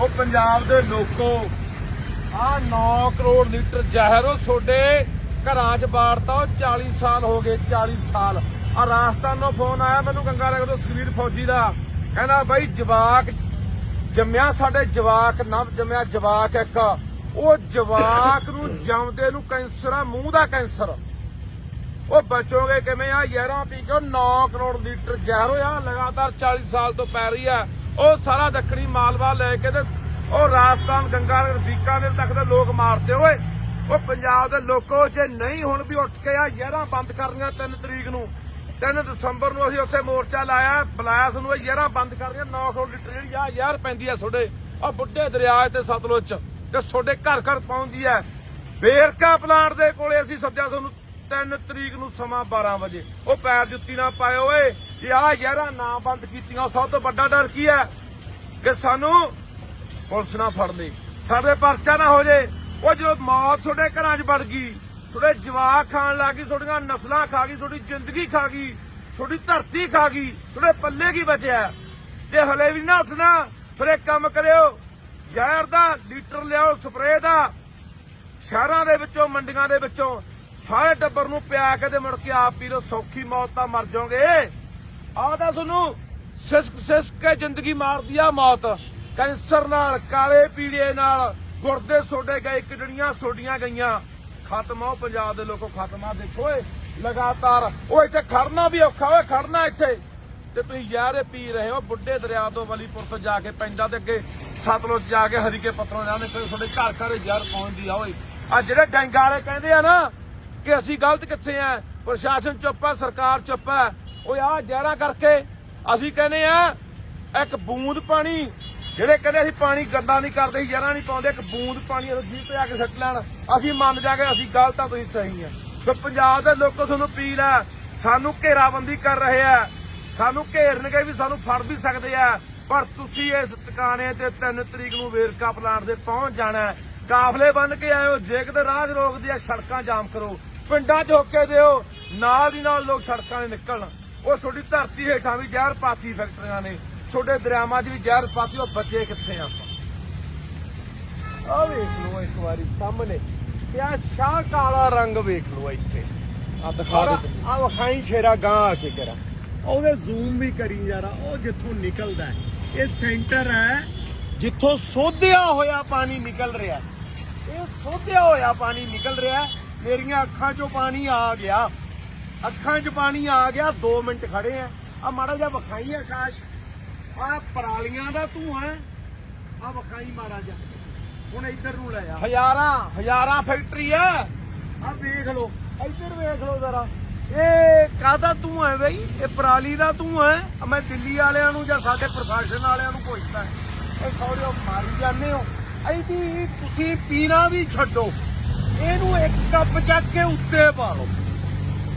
ਉਹ ਪੰਜਾਬ ਦੇ ਲੋਕੋ, ਆ 9 ਕਰੋੜ ਲੀਟਰ ਜ਼ਹਿਰ ਉਹ ਤੁਹਾਡੇ ਘਰਾਂ 'ਚ ਬਾੜਤਾ ਉਹ 40 ਸਾਲ ਹੋ ਗਏ 40 ਸਾਲ। ਆ ਰਾਜਸਥਾਨੋਂ ਫੋਨ ਆਇਆ ਮੈਨੂੰ ਗੰਗਾ ਨਗਰ ਤੋਂ ਸੁਖਵੀਰ ਫੌਜੀ ਦਾ। ਕਹਿੰਦਾ, ਬਾਈ ਜਵਾਕ ਜੰਮਿਆ ਸਾਡੇ ਜਵਾਕ, ਨਵ ਜੰਮਿਆ ਜਵਾਕ ਇੱਕ। ਉਹ ਜਵਾਕ ਨੂੰ ਜੰਮਦੇ ਨੂੰ ਕੈਂਸਰ ਆ, ਮੂੰਹ ਦਾ ਕੈਂਸਰ। ਉਹ ਬਚੋਗੇ ਕਿਵੇਂ ਆ? ਯਾਰਾਂ ਪੀ ਕੇ 9 ਕਰੋੜ ਲੀਟਰ ਜ਼ਹਿਰ ਹੋਇਆ, ਲਗਾਤਾਰ 40 ਸਾਲ ਤੋਂ ਪੈ ਰਹੀ ਆ। ਉਹ ਸਾਰਾ ਦੱਖਣੀ ਮਾਲਵਾ ਲੈ ਕੇ ਤੇ ਉਹ ਰਾਜਸਥਾਨ ਗੰਗਾਨਗਰ ਬੀਕਾਨੇਰ ਤੱਕ ਦੇ ਲੋਕ ਮਾਰਦੇ ਓਏ। ਉਹ ਪੰਜਾਬ ਦੇ ਲੋਕੋ, ਜੇ ਨਹੀਂ ਹੁਣ ਵੀ ਉੱਠ ਕੇ ਆ ਯਾਰਾਂ ਬੰਦ ਕਰਨੀਆਂ 3 ਤਰੀਕ ਨੂੰ। 3 ਦਸੰਬਰ ਨੂੰ ਅਸੀਂ ਉੱਥੇ ਮੋਰਚਾ ਲਾਇਆ ਬੁਲਾਇਆ ਤੁਹਾਨੂੰ ਇਹ ਯਾਰਾਂ ਬੰਦ ਕਰਨੀਆਂ 9 ਲੀਟਰ ਜਿਹੜੀ ਆ ਯਾਰ ਪੈਂਦੀ ਆ ਤੁਹਾਡੇ। ਆ ਬੁੱਢੇ ਦਰਿਆ ਤੇ ਸਤਲੁਜ ਚ ਤੇ ਤੁਹਾਡੇ ਘਰ ਘਰ ਪਹੁੰਚਦੀ ਹੈ ਵੇਰਕਾ ਪਲਾਂਟ ਦੇ ਕੋਲੇ ਅਸੀਂ ਸੱਦਿਆ ਤੁਹਾਨੂੰ 3 ਤਰੀਕ ਨੂੰ ਸਮਾਂ 12 ਵਜੇ। ਉਹ ਪੈਰ ਜੁੱਤੀ ਨਾ ਪਾਏ ਓਏ। ਇਹ ਆ ਯਾਰਾਂ ਨਾ ਬੰਦ ਕੀਤੀਆਂ ਸਭ ਤੋਂ ਵੱਡਾ ਡਰ ਕੀ ਹੈ? ਕਿ ਸਾਨੂੰ ਪੁਲਿਸ ਨਾ ਫੜ ਲਈ ਸਾਡੇ ਪਰਚਾ ਨਾ ਹੋ ਜੇ। ਉਹ ਜਦੋਂ ਮੌਤ ਤੁਹਾਡੇ ਘਰਾਂ 'ਚ ਵੜ ਗਈ, ਤੁਹਾਡੇ ਜਵਾਕ ਖਾਣ ਲੱਗੀ ਤੁਹਾਡੀਆਂ ਨਸਲਾਂ ਖਾ ਗਈ, ਤੁਹਾਡੀ ਜ਼ਿੰਦਗੀ ਖਾ ਗਈ, ਤੁਹਾਡੀ ਧਰਤੀ ਖਾ ਗਈ, ਤੁਹਾਡੇ ਪੱਲੇ ਕੀ ਬਚਿਆ? ਜੇ ਹਲੇ ਵੀ ਨਾ ਉੱਠਣਾ, ਫਿਰ ਇੱਕ ਕੰਮ ਕਰਿਓ। ਜ਼ਹਿਰ ਦਾ ਲੀਟਰ ਲਿਆਓ, ਸਪਰੇਅ ਦਾ। ਸ਼ਹਿਰਾਂ ਦੇ ਵਿੱਚੋਂ, ਮੰਡੀਆਂ ਦੇ ਵਿੱਚੋਂ, ਸਾਰੇ ਟੱਬਰ ਨੂੰ ਪਿਆ ਕੇ ਤੇ ਮੁੜ ਕੇ ਆਪ ਪੀ ਲੋ ਸੌਖੀ ਮੌਤ ਤਾਂ ਮਰ ਜਾਓਗੇ। ਆਹ ਤਾਂ ਤੁਹਾਨੂੰ ਸਿਸਕ ਸਿਸਕ ਕੇ ਜ਼ਿੰਦਗੀ ਮਾਰਦੀ ਆ ਮੌਤ। ਕੈਂਸਰ ਨਾਲ, ਕਾਲੇ ਪੀੜੇ ਨਾਲ, ਗੁਰਦੇ ਸੋਡੇ ਗਏ ਕਿਡਨੀਆਂ ਸੋਡੀਆਂ ਗਈਆਂ। ਖਤਮ ਆ ਪੰਜਾਬ ਦੇ ਲੋਕੋ, ਖਤਮ ਆ, ਦੇਖੋ ਏ ਲਗਾਤਾਰ। ਉਹ ਇੱਥੇ ਖੜਨਾ ਵੀ ਔਖਾ, ਓਏ, ਖੜਨਾ ਇੱਥੇ। ਤੇ ਤੁਸੀਂ ਯਾਰੇ ਪੀ ਰਹੇ ਹੋ, ਬੁੱਢੇ ਦਰਿਆ ਤੋਂ ਵਲੀਪੁਰ ਤੋਂ ਜਾ ਕੇ ਪੈਂਦਾ ਤੇ ਅੱਗੇ, ਸਤਲੁਜ ਜਾ ਕੇ ਹਰੀਕੇ ਪੱਤਰੋਂ ਜਾਣੇ ਫਿਰ ਤੁਹਾਡੇ ਘਰ ਘਰ ਜ਼ਹਿਰ ਪਹੁੰਚਦੀ ਆ, ਓਏ। ਆ ਜਿਹੜੇ ਗੈਂਗਾ ਵਾਲੇ ਕਹਿੰਦੇ ਆ ਨਾ ਕਿ ਅਸੀਂ ਗਲਤ ਕਿੱਥੇ ਆ, ਪ੍ਰਸ਼ਾਸਨ ਚੁੱਪ ਆ, ਸਰਕਾਰ ਚੁੱਪ ਆ ਉਹ ਆ ਜਹਿਰਾ ਕਰਕੇ ਅਸੀਂ ਕਹਿੰਦੇ ਆ, ਇੱਕ ਬੂੰਦ ਪਾਣੀ, ਜਿਹੜੇ ਕਹਿੰਦੇ ਅਸੀਂ ਪਾਣੀ ਗੰਦਾ ਨਹੀਂ ਕਰਦੇ ਜਹਿਰਾ ਨਹੀਂ ਪਾਉਂਦੇ, ਇੱਕ ਬੂੰਦ ਪਾਣੀ ਰਜੀਤ ਤੇ ਆ ਕੇ ਸੱਟ ਲੈਣ। ਅਸੀਂ ਮੰਨ ਜਾ ਕੇ ਅਸੀਂ ਗਲਤ ਆ, ਤੁਸੀਂ ਸਹੀ ਆ। ਤੇ ਪੰਜਾਬ ਦੇ ਲੋਕੋ ਤੁਹਾਨੂੰ ਅਪੀਲ ਆ, ਸਾਨੂੰ ਘੇਰਾਬੰਦੀ ਕਰ ਰਹੇ ਆ। ਸਾਨੂੰ ਘੇਰਨਗੇ ਵੀ ਸਾਨੂੰ ਫੜ ਵੀ ਸਕਦੇ ਆ, ਪਰ ਤੁਸੀਂ ਇਸ ਟਿਕਾਣੇ ਤੇ 3 ਤਰੀਕ ਨੂੰ ਵੇਰਕਾ ਪਲਾਂਟ ਦੇ ਪਹੁੰਚ ਜਾਣਾ ਕਾਫਲੇ ਬੰਨ ਕੇ ਆਇਓ, ਜੇ ਕਿਤੇ ਰਾਹ 'ਚ ਰੋਕਦੇ ਆ, ਸੜਕਾਂ ਜਾਮ ਕਰੋ। ਪਿੰਡਾਂ 'ਚ ਹੋਕੇ ਦਿਓ, ਨਾਲ ਦੀ ਨਾਲ ਲੋਕ ਸੜਕਾਂ 'ਤੇ ਨਿਕਲਣ। ਉਹ ਤੁਹਾਡੀ ਧਰਤੀ ਹੇਠਾਂ ਵੀ ਜ਼ਹਿਰ ਪਾਤੀ ਫੈਕਟਰੀਆਂ ਨੇ। ਤੁਹਾਡੇ ਦਰਿਆਵਾਂ 'ਚ ਵੀ ਜ਼ਹਿਰ ਪਾਤੀ ਉਹ ਬੱਚੇ ਕਿੱਥੇ ਆ? ਆਪਾਂ ਆ ਵੇਖ ਲਓ ਇੱਕ ਵਾਰੀ ਸਾਹਮਣੇ। ਤੇ ਆ ਸ਼ਾਹ ਕਾਲਾ ਰੰਗ ਵੇਖ ਲਓ ਇੱਥੇ। ਆ ਦਿਖਾ ਆ ਦੇ ਵਖਾਈ ਸ਼ੇਰਾ ਗਾਂ ਆ ਕੇ ਕਰਾ। ਉਹਦੇ ਜ਼ੂਮ ਵੀ ਕਰੀ ਜਰਾ ਉਹ ਜਿੱਥੋਂ ਨਿਕਲਦਾ। ਇਹ ਸੈਂਟਰ ਹੈ ਜਿੱਥੋਂ ਸੋਧਿਆ ਹੋਇਆ ਪਾਣੀ ਨਿਕਲ ਰਿਹਾ। ਇਹ ਸੋਧਿਆ ਹੋਇਆ ਪਾਣੀ ਨਿਕਲ ਰਿਹਾ। ਮੇਰੀਆਂ ਅੱਖਾਂ 'ਚੋਂ ਪਾਣੀ ਆ ਗਿਆ। ਅੱਖਾਂ 'ਚ ਪਾਣੀ ਆ ਗਿਆ 2 ਮਿੰਟ ਖੜੇ ਆ। ਆ ਮਾੜਾ ਜਿਹਾ ਵਖਾਈ ਆਕਾਸ਼। ਆ ਪਰਾਲੀਆਂ ਦਾ ਧੂਆਂ ਆ ਵਖਾਈ ਮਾੜਾ ਜਿਹਾ। ਹੁਣ ਇੱਧਰ ਨੂੰ ਲੈ ਆ। ਹਜ਼ਾਰਾਂ ਹਜ਼ਾਰਾਂ ਫੈਕਟਰੀ ਆ। ਆ ਵੇਖ ਲਓ। ਇੱਧਰ ਵੇਖ ਲਓ ਜ਼ਰਾ। ਇਹ ਤੂੰ ਹੈ ਬਈ? ਇਹ ਪਰਾਲੀ ਦਾ ਤੂੰ ਹੈ। ਆ ਮੈਂ ਦਿੱਲੀ ਵਾਲਿਆਂ ਨੂੰ ਜਾਂ ਸਾਡੇ ਪ੍ਰਸ਼ਾਸਨ ਵਾਲਿਆਂ ਨੂੰ ਪੁੱਛਦਾ ਇਹ ਸੌਰਿਓ ਮਾਰੀ ਜਾਂਦੇ ਹੋ। ਐਡੀ ਤੁਸੀਂ ਪੀਣਾ ਵੀ ਛੱਡੋ। ਇਹਨੂੰ ਇੱਕ ਕੱਪ ਚੱਕ ਕੇ ਉੱਤੇ ਪਾ ਲਓ।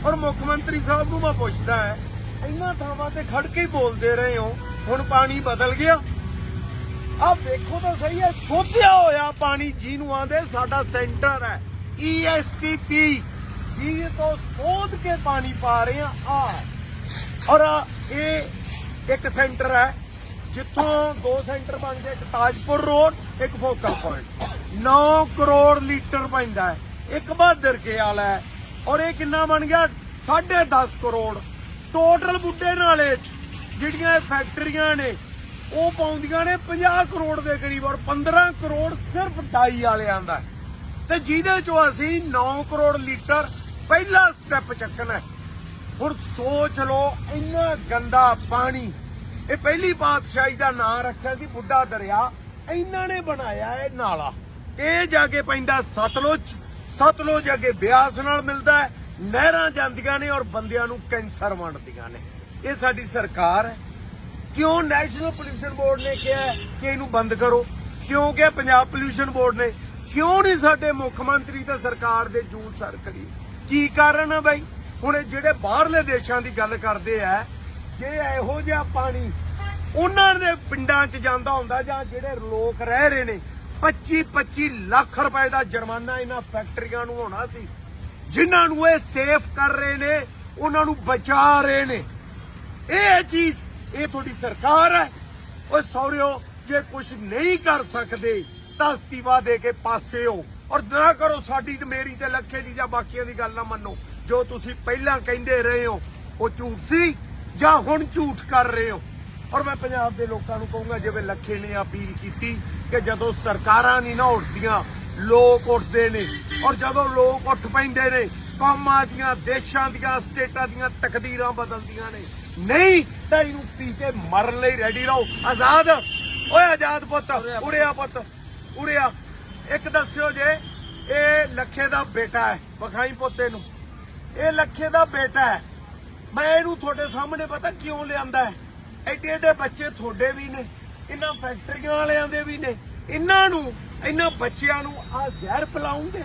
ਔਰ ਮੁੱਖ ਮੰਤਰੀ ਸਾਹਿਬ ਨੂੰ ਮੈਂ ਪੁੱਛਦਾ ਹੈ, ਇਹਨਾਂ ਥਾਵਾਂ ਤੇ ਖੜ ਕੇ ਹੀ ਬੋਲਦੇ ਰਹੇ ਹੋ, ਹੁਣ ਪਾਣੀ ਬਦਲ ਗਿਆ। ਆ ਵੇਖੋ ਤਾਂ ਸਹੀ ਹੈ, ਸੋਧਿਆ ਹੋਇਆ ਪਾਣੀ ਜਿਹਨੂੰ ਆਂਦੇ ਸਾਡਾ ਸੈਂਟਰ ਹੈ E ESTP ਜੀ ਤੋਂ ਸੋਧ ਕੇ ਪਾਣੀ ਪਾ ਰਹੇ ਆ ਆ ਔਰ ਇਹ ਇੱਕ ਸੈਂਟਰ ਹੈ, ਜਿੱਥੋਂ ਦੋ ਸੈਂਟਰ ਬਣ ਗਏ, ਇੱਕ ਤਾਜਪੁਰ ਰੋਡ, ਇੱਕ ਫੋਕਲ ਪੁਆਇੰਟ। 9 ਕਰੋੜ ਲੀਟਰ ਪੈਂਦਾ ਹੈ। ਇੱਕ ਬਹਾਦਰ ਕੇ ਵਾਲਾ ਹੈ ਔਰ ਇਹ ਕਿੰਨਾ ਬਣ ਗਿਆ? 10.5 ਕਰੋੜ। ਟੋਟਲ ਬੁੱਢੇ ਨਾਲੇ ਚ, ਜਿਹੜੀਆਂ ਇਹ ਫੈਕਟਰੀਆਂ ਨੇ, ਉਹ ਪਾਉਂਦੀਆਂ ਨੇ 50 ਕਰੋੜ ਦੇ ਕਰੀਬ ਔਰ 15 ਕਰੋੜ ਸਿਰਫ ਡਾਈ ਵਾਲਿਆਂ ਦਾ। ਤੇ ਜਿਹਦੇ ਚੋਂ ਅਸੀਂ 9 ਕਰੋੜ ਲੀਟਰ ਪਹਿਲਾ ਸਟੈਪ ਚੱਕਣਾ ਹੁਣ ਸੋਚ ਲਓ, ਇੰਨਾ ਗੰਦਾ ਪਾਣੀ। ਇਹ ਪਹਿਲੀ ਪਾਤਸ਼ਾਹੀ ਦਾ ਨਾਂ ਰੱਖਿਆ ਸੀ, ਬੁੱਢਾ ਦਰਿਆ। ਇਹਨਾਂ ਨੇ ਬਣਾਇਆ ਇਹ ਨਾਲਾ। ਇਹ ਜਾ ਕੇ ਪੈਂਦਾ ਸਤਲੁਜ ਸਤਲੁਜ ਅੱਗੇ ਬਿਆਸ ਨਾਲ ਮਿਲਦਾ ਹੈ, ਨਹਿਰਾਂ ਜਾਂਦੀਆਂ ਨੇ ਔਰ ਬੰਦਿਆਂ ਨੂੰ ਕੈਂਸਰ ਵੰਡਦੀਆਂ ਨੇ। ਇਹ ਸਾਡੀ ਸਰਕਾਰ ਹੈ। ਕਿਉਂ ਨੈਸ਼ਨਲ ਪੋਲੂਸ਼ਨ ਬੋਰਡ ਨੇ ਕਿਹਾ ਕਿ ਇਹਨੂੰ ਬੰਦ ਕਰੋ? ਕਿਉਂ ਕਿ ਪੰਜਾਬ ਪੋਲੂਸ਼ਨ ਬੋਰਡ ਨੇ? ਕਿਉਂ ਨਹੀਂ ਸਾਡੇ ਮੁੱਖ ਮੰਤਰੀ ਤੇ ਸਰਕਾਰ ਦੇ ਜੂਤ ਸਰ ਕਰੀ? ਕੀ ਕਾਰਨ ਆ ਬਾਈ? ਹੁਣ ਜਿਹੜੇ ਬਾਹਰਲੇ ਦੇਸ਼ਾਂ ਦੀ ਗੱਲ ਕਰਦੇ ਆ, ਜੇ ਇਹੋ ਜਿਹਾ ਪਾਣੀ ਉਹਨਾਂ ਦੇ ਪਿੰਡਾਂ 'ਚ ਜਾਂਦਾ ਹੁੰਦਾ ਜਾਂ ਜਿਹੜੇ ਲੋਕ ਰਹਿ ਰਹੇ ਨੇ 25 25 ਲੱਖ ਰੁਪਏ ਦਾ ਜੁਰਮਾਨਾ ਇਹਨਾਂ ਫੈਕਟਰੀਆਂ ਨੂੰ ਹੋਣਾ ਸੀ। ਜਿਨ੍ਹਾਂ ਨੂੰ ਇਹ ਸੇਫ ਕਰ ਰਹੇ ਨੇ, ਉਹਨਾਂ ਨੂੰ ਬਚਾ ਰਹੇ ਨੇ। ਇਹ ਚੀਜ਼, ਇਹ ਤੁਹਾਡੀ ਸਰਕਾਰ ਹੈ। ਓਏ ਸੌਰਿਓ ਜੇ ਕੁਝ ਨਹੀਂ ਕਰ ਸਕਦੇ, ਤਾਂ ਅਸਤੀਫਾ ਦੇ ਕੇ ਪਾਸੇ ਹੋ। ਔਰ ਨਾ ਕਰੋ ਸਾਡੀ ਤੇ ਮੇਰੀ ਤੇ ਲੱਖੇ ਦੀ ਜਾਂ ਬਾਕੀਆਂ ਦੀ ਗੱਲ ਨਾ ਮੰਨੋ। ਜੋ ਤੁਸੀਂ ਪਹਿਲਾਂ ਕਹਿੰਦੇ ਰਹੇ ਹੋ, ਉਹ ਝੂਠ ਸੀ ਜਾਂ ਹੁਣ ਝੂਠ ਕਰ ਰਹੇ ਹੋ? ਔਰ ਮੈਂ ਪੰਜਾਬ ਦੇ ਲੋਕਾਂ ਨੂੰ ਕਹੂੰਗਾ, ਜਿਵੇਂ ਲੱਖੇ ਨੇ ਅਪੀਲ ਕੀਤੀ ਕਿ ਜਦੋਂ ਸਰਕਾਰਾਂ ਨਹੀਂ ਨਾ ਉੱਠਦੀਆਂ, ਲੋਕ ਉੱਠਦੇ ਨੇ। ਔਰ ਜਦੋਂ ਲੋਕ ਉੱਠ ਪੈਂਦੇ ਨੇ, ਕੌਮਾਂ ਦੀਆਂ, ਦੇਸ਼ਾਂ ਦੀਆਂ, ਸਟੇਟਾਂ ਦੀਆਂ ਤਕਦੀਰਾਂ ਬਦਲਦੀਆਂ ਨੇ। ਨਹੀਂ, ਤਾਂ ਇਹਨੂੰ ਪੀ ਕੇ ਮਰਨ ਲਈ ਰੈਡੀ ਰਹੋ। ਆਜ਼ਾਦ। ਓਏ ਆਜ਼ਾਦ ਪੁੱਤ, ਉੜਿਆ ਪੁੱਤ, ਉੜਿਆ। ਇੱਕ ਦੱਸਿਓ ਜੇ, ਇਹ ਲੱਖੇ ਦਾ ਬੇਟਾ ਹੈ, ਵਿਖਾਈ ਪੋਤੇ ਨੂੰ। ਇਹ ਲੱਖੇ ਦਾ ਬੇਟਾ ਹੈ। ਮੈਂ ਇਹਨੂੰ ਤੁਹਾਡੇ ਸਾਹਮਣੇ ਪਤਾ ਕਿਉਂ ਲਿਆਂਦਾ ਹੈ? ਐਡੇ ਐਡੇ ਬੱਚੇ ਤੁਹਾਡੇ ਵੀ ਨੇ, ਇਹਨਾਂ ਫੈਕਟਰੀਆਂ ਵਾਲਿਆਂ ਦੇ ਵੀ ਨੇ, ਇਹਨਾਂ ਨੂੰ, ਇਹਨਾਂ ਬੱਚਿਆਂ ਨੂੰ ਆ ਜ਼ਹਿਰ ਪਿਲਾਉਂਗੇ,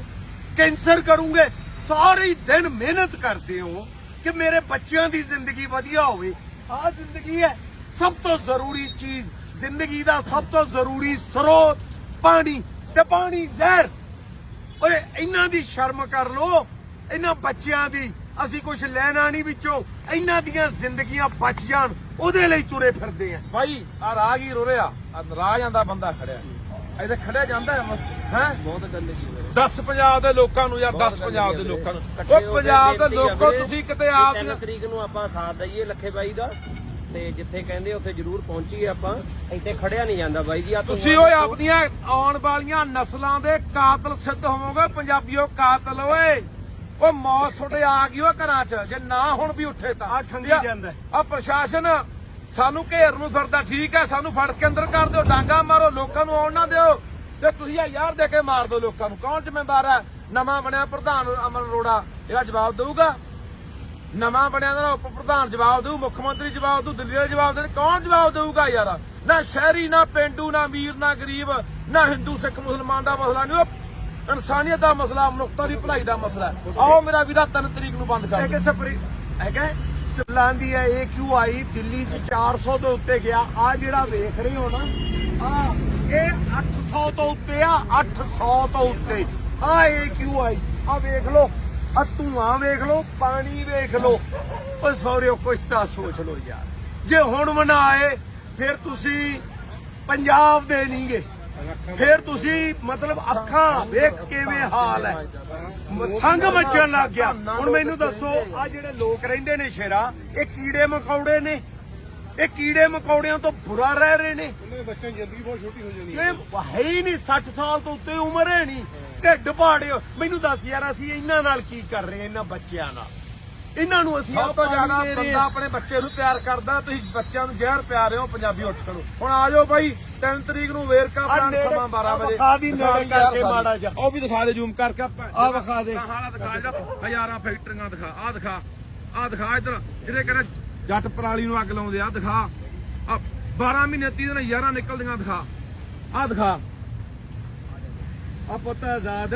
ਕੈਂਸਰ ਕਰੂੰਗੇ, ਸਾਰੇ ਦਿਨ ਮਿਹਨਤ ਕਰਦੇ ਹੋ ਕਿ ਮੇਰੇ ਬੱਚਿਆਂ ਦੀ ਜ਼ਿੰਦਗੀ ਵਧੀਆ ਹੋਵੇ। ਆ ਜ਼ਿੰਦਗੀ ਹੈ ਸਭ ਤੋਂ ਜ਼ਰੂਰੀ ਚੀਜ਼, ਜ਼ਿੰਦਗੀ ਦਾ ਸਭ ਤੋਂ ਜ਼ਰੂਰੀ ਸਰੋਤ, ਪਾਣੀ, ਤੇ ਪਾਣੀ ਜ਼ਹਿਰ। ਓਏ, ਇਹਨਾਂ ਦੀ ਸ਼ਰਮ ਕਰ ਲੋ ਇਹਨਾਂ ਬੱਚਿਆਂ ਦੀ ਅਸੀਂ ਕੁਝ ਲੈਣਾ ਨਹੀਂ ਵਿੱਚੋਂ ਇਹਨਾਂ ਦੀਆਂ ਜ਼ਿੰਦਗੀਆਂ ਬਚ ਜਾਣ ਉਹਦੇ ਲਈ ਤੁਰੇ ਫਿਰਦੇ ਆ। ਭਾਈ ਆ ਰਾਹਗੀਰ ਹੋ ਰਿਹਾ ਆ ਨਾਰਾਜ਼ ਆਂਦਾ ਬੰਦਾ ਖੜਿਆ। ਇੱਥੇ ਖੜਿਆ ਜਾਂਦਾ ਹੈ ਹੈ? ਬਹੁਤ ਗੰਦਗੀ ਹੈ। 10 ਪੰਜਾਬ ਦੇ ਲੋਕਾਂ ਨੂੰ ਯਾਰ 10 ਪੰਜਾਬ ਦੇ ਲੋਕਾਂ ਨੂੰ। ਉਹ ਪੰਜਾਬ ਦੇ ਲੋਕੋ ਤੁਸੀਂ ਕਿਤੇ ਆਪ 3 ਤਰੀਕ ਨੂੰ ਆਪਾਂ ਸਾਥ ਦਈਏ ਲੱਖੇ ਬਾਈ ਦਾ ਤੇ ਜਿੱਥੇ ਕਹਿੰਦੇ ਉੱਥੇ ਜ਼ਰੂਰ ਪਹੁੰਚੀਏ ਆਪਾਂ ਇੱਥੇ ਖੜਿਆ ਨਹੀਂ ਜਾਂਦਾ ਬਾਈ ਜੀ ਆ ਤੁਸੀਂ ਓਏ ਆਪਣੀਆਂ ਆਉਣ ਵਾਲੀਆਂ ਨਸਲਾਂ ਦੇ ਕਾਤਲ ਸਿੱਧ ਹੋਵੋਗੇ ਪੰਜਾਬੀਓ ਕਾਤਲ ਓਏ। ਉਹ ਮੌਤ ਤੁਹਾਡੇ ਆ ਗਈ ਓ ਘਰਾਂ 'ਚ ਜੇ ਨਾ ਹੁਣ ਵੀ ਉੱਠੇ ਤਾਂ। ਆਹ ਖੰਗੀ ਜਾਂਦਾ। ਆ ਪ੍ਰਸ਼ਾਸਨ ਸਾਨੂੰ ਘੇਰ ਨੂੰ ਫਿਰਦਾ ਠੀਕ ਹੈ ਸਾਨੂੰ ਫੜ ਕੇ ਅੰਦਰ ਕਰ ਦਿਓ ਡਾਂਗਾ ਮਾਰੋ ਲੋਕਾਂ ਨੂੰ ਆਉਣ ਨਾ ਦਿਓ। ਤੇ ਤੁਸੀਂ ਆ ਯਾਰ ਦੇ ਕੇ ਮਾਰ ਦਿਓ ਲੋਕਾਂ ਨੂੰ। ਕੌਣ ਜ਼ਿੰਮੇਵਾਰ ਹੈ? ਨਵਾਂ ਬਣਿਆ ਪ੍ਰਧਾਨ ਅਮਨ ਅਰੋੜਾ ਇਹਦਾ ਜਵਾਬ ਦੇਊਗਾ? ਨਵਾਂ ਬਣਿਆ ਦਾ ਉਪ ਪ੍ਰਧਾਨ ਜਵਾਬ ਦੇਊ ਮੁੱਖ ਮੰਤਰੀ ਜਵਾਬ ਦੇਊ ਦਿੱਲੀ ਦੇ ਜਵਾਬ ਦੇਣ। ਕੌਣ ਜਵਾਬ ਦੇਊਗਾ ਯਾਰ? ਨਾ ਸ਼ਹਿਰੀ ਨਾ ਪਿੰਡੂ ਨਾ ਅਮੀਰ ਨਾ ਗਰੀਬ ਨਾ ਹਿੰਦੂ ਸਿੱਖ ਮੁਸਲਮਾਨ ਦਾ ਮਸਲਾ ਨਹੀਂ। ਉਹ ਇਨਸਾਨੀਅਤ ਦਾ ਮਸਲਾ ਮਨੁੱਖਤਾ ਦੀ ਭਲਾਈ ਦਾ ਮਸਲਾ। ਆਓ ਮੇਰਾ ਵੀਰਾ 3 ਤਰੀਕ ਨੂੰ ਬੰਦ ਕਰ ਇਹ ਸਪਰੀ ਹੈਗਾ ਸਿਵਲਾਂ ਦੀ ਹੈ AQI ਦਿੱਲੀ ਚ 400 ਤੋਂ ਉੱਤੇ ਗਿਆ। ਆ ਜਿਹੜਾ ਵੇਖ ਰਹੇ ਹੋ ਨਾ ਆ ਇਹ 800 ਤੋਂ ਉੱਤੇ ਆ 800 ਤੋਂ ਉੱਤੇ। ਆ AQI ਆ ਵੇਖ ਲਓ ਆ ਧੂਆਂ ਵੇਖ ਲਓ ਪਾਣੀ ਵੇਖ ਲਓ। ਓ ਸੌਰਿਓ ਕੁਛ ਤਾਂ ਸੋਚ ਲਓ ਯਾਰ। ਜੇ ਹੁਣ ਮਨਾਏ ਫਿਰ ਤੁਸੀਂ ਪੰਜਾਬ ਦੇ ਨਹੀਂਗੇ। ਫਿਰ ਤੁਸੀਂ ਮਤਲਬ ਅੱਖਾਂ ਵੇਖ ਕਿਵੇਂ ਹਾਲ ਹੈ? ਸੰਗ ਮੱਚਣ ਲੱਗ ਗਿਆ। ਹੁਣ ਮੈਨੂੰ ਦੱਸੋ ਆ ਜਿਹੜੇ ਲੋਕ ਰਹਿੰਦੇ ਨੇ ਸ਼ੇਰਾ ਇਹ ਕੀੜੇ ਮਕੌੜੇ ਨੇ? ਇਹ ਕੀੜੇ ਮਕੌੜਿਆਂ ਤੋਂ ਬੁਰਾ ਰਹਿ ਰਹੇ ਨੇ? ਬੱਚਿਆਂ ਦੀ ਜ਼ਿੰਦਗੀ ਬਹੁਤ ਛੋਟੀ ਹੋ ਜਾਣੀ ਇਹ ਹੈ ਹੀ ਨਹੀਂ 60 ਸਾਲ ਤੋਂ ਉੱਤੇ ਉਮਰ ਹੈ ਨਹੀਂ। ਢਿੱਡ ਪਾੜਿਓ। ਮੈਨੂੰ ਦੱਸ ਯਾਰ ਅਸੀਂ ਇਹਨਾਂ ਨਾਲ ਕੀ ਕਰ ਰਹੇ ਹਾਂ ਇਹਨਾਂ ਬੱਚਿਆਂ ਨਾਲ? ਇਹਨਾਂ ਨੂੰ ਅਸੀਂ ਸਭ ਤੋਂ ਜ਼ਿਆਦਾ ਬੰਦਾ ਆਪਣੇ ਬੱਚੇ ਨੂੰ ਪਿਆਰ ਕਰਦਾ ਤੁਸੀਂ ਬੱਚਿਆਂ ਨੂੰ ਜ਼ਹਿਰ ਪਿਆ ਰਹੇ ਹੋ ਪੰਜਾਬੀ ਉੱਠ ਖੜੋ। ਹੁਣ ਆ ਜਾਓ ਬਾਈ 3 ਤਰੀਕ ਨੂੰ ਵੇਰਕਾ ਪਲਾਨ ਨੇੜੇ- ਸਮਾਂ 12 ਵਜੇ। ਵਿਖਾ ਦੀ ਨੇੜੇ ਦਿਖਾ ਕਰਕੇ। ਮਾੜਾ ਜਿਹਾ। ਉਹ ਵੀ ਦਿਖਾ ਦੇ ਜ਼ੂਮ ਕਰਕੇ ਆਹ ਵਿਖਾ ਦੇ। ਹਾਲਾ ਦਿਖਾ ਜਿਹੜਾ ਹਜ਼ਾਰਾਂ ਫੈਕਟਰੀਆਂ ਦਿਖਾ ਆ ਦਿਖਾ ਆ ਦਿਖਾ ਇਧਰ। ਜਿਹੜੇ ਕਹਿੰਦੇ ਜੱਟ ਪਰਾਲੀ ਨੂੰ ਅੱਗ ਲਾਉਂਦੇ ਆ ਦਿਖਾ। ਆ 12 ਮਹੀਨੇ 30 ਦਿਨ ਯਾਰਾਂ ਨਿਕਲਦੀਆਂ ਦਿਖਾ। ਆ ਦਿਖਾ। ਆ ਪੁੱਤ ਆਜ਼ਾਦ